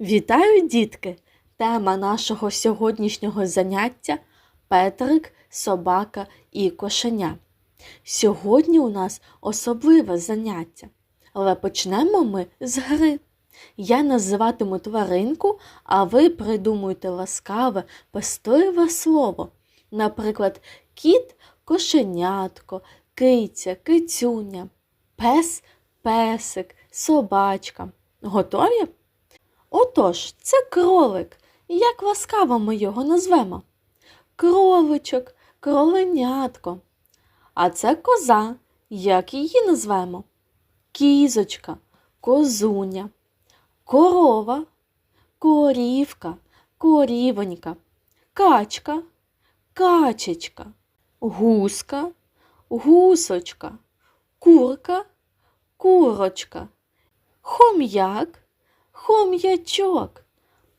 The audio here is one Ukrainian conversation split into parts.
Вітаю, дітки! Тема нашого сьогоднішнього заняття Петрик, собака і кошеня. Сьогодні у нас особливе заняття, але почнемо ми з гри. Я називатиму тваринку, а ви придумуйте ласкаве, пестливе слово. Наприклад, кіт кошенятко, киця, кицюня, пес песик, собачка. Готові? Отож, це кролик. Як ласкаво ми його назвемо? Кроличок, кроленятко. А це коза. Як її назвемо? Кізочка, козуня, корова, корівка, корівонька, качка, качечка, гуска, гусочка, курка, курочка, хом'як, хом'ячок,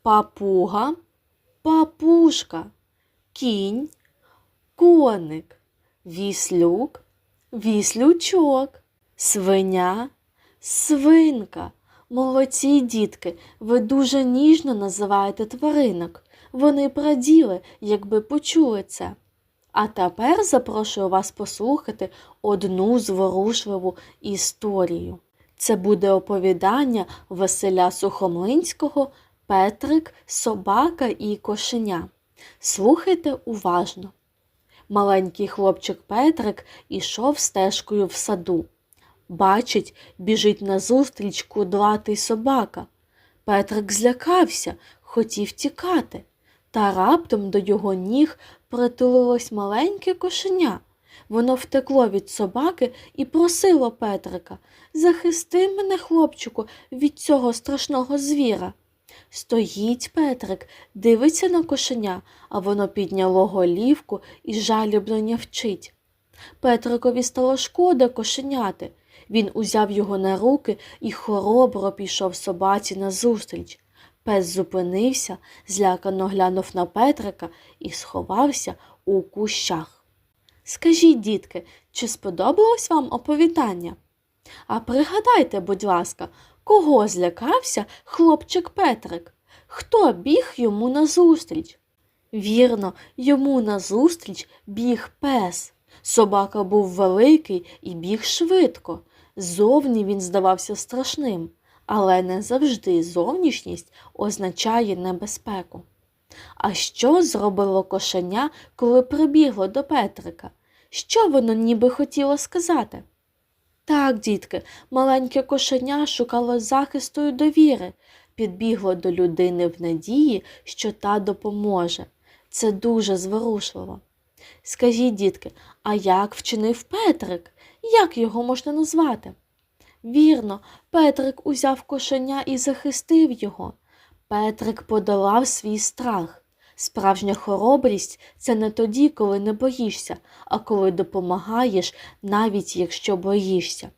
папуга, папушка, кінь, коник, віслюк, віслючок, свиня, свинка. Молодці дітки, ви дуже ніжно називаєте тваринок. Вони б раділи, якби почули це. А тепер запрошую вас послухати одну зворушливу історію. Це буде оповідання Василя Сухомлинського Петрик, собака і кошеня. Слухайте уважно. Маленький хлопчик Петрик ішов стежкою в саду. Бачить, біжить назустріч кудлатий собака. Петрик злякався, хотів тікати, та раптом до його ніг притулилось маленьке кошеня. Воно втекло від собаки і просило Петрика Захисти мене, хлопчику, від цього страшного звіра. Стоїть Петрик, дивиться на кошеня, а воно підняло голівку і жалібно нявчить. Петрикові стало шкода кошеняти. Він узяв його на руки і хоробро пішов собаці назустріч. Пес зупинився, злякано глянув на Петрика і сховався у кущах. Скажіть, дітки, чи сподобалось вам оповідання? А пригадайте, будь ласка, кого злякався хлопчик Петрик? Хто біг йому назустріч? Вірно, йому назустріч біг пес. Собака був великий і біг швидко. Зовні він здавався страшним, але не завжди зовнішність означає небезпеку. А що зробило кошеня, коли прибігло до Петрика? Що воно ніби хотіло сказати? Так, дітки, маленьке кошеня шукало захисту і довіри, підбігло до людини в надії, що та допоможе. Це дуже зворушливо. Скажіть, дітки, а як вчинив Петрик? Як його можна назвати? Вірно, Петрик узяв кошеня і захистив його. Петрик подолав свій страх. Справжня хоробрість це не тоді, коли не боїшся, а коли допомагаєш, навіть якщо боїшся.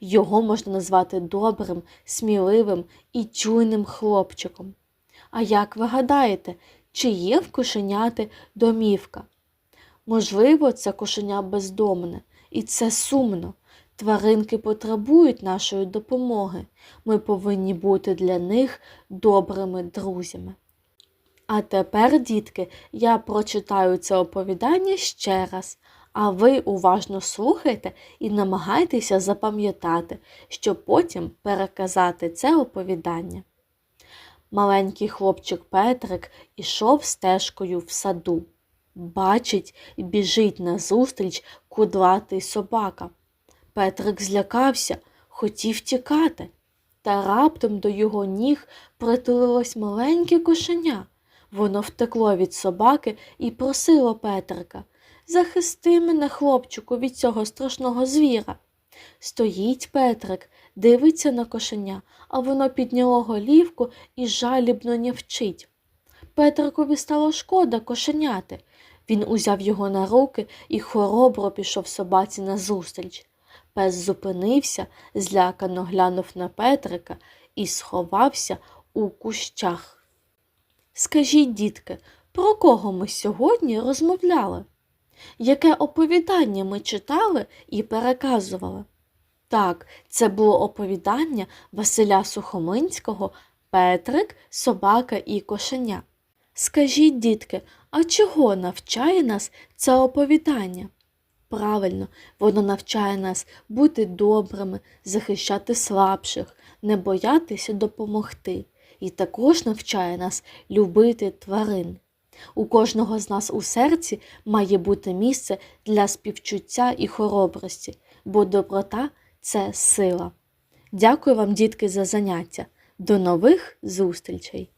Його можна назвати добрим, сміливим і чуйним хлопчиком. А як ви гадаєте, чи є в кошеняти домівка? Можливо, це кошеня бездомне, і це сумно. Тваринки потребують нашої допомоги. Ми повинні бути для них добрими друзями. А тепер, дітки, я прочитаю це оповідання ще раз, а ви уважно слухайте і намагайтеся запам'ятати, щоб потім переказати це оповідання. Маленький хлопчик Петрик ішов стежкою в саду. Бачить, біжить назустріч кудлатий собака. Петрик злякався, хотів тікати, та раптом до його ніг притулилось маленьке кошеня. Воно втекло від собаки і просило Петрика Захисти мене, хлопчику, від цього страшного звіра. Стоїть Петрик, дивиться на кошеня, а воно підняло голівку і жалібно нявчить. Петрикові стало шкода кошеняти. Він узяв його на руки і хоробро пішов собаці назустріч. Пес зупинився, злякано глянув на Петрика і сховався у кущах. Скажіть, дітки, про кого ми сьогодні розмовляли? Яке оповідання ми читали і переказували? Так, це було оповідання Василя Сухомлинського Петрик, собака і кошеня. Скажіть, дітки, а чого навчає нас це оповідання? Правильно, воно навчає нас бути добрими, захищати слабших, не боятися допомогти, і також навчає нас любити тварин. У кожного з нас у серці має бути місце для співчуття і хоробрості, бо доброта це сила. Дякую вам, дітки, за заняття. До нових зустрічей!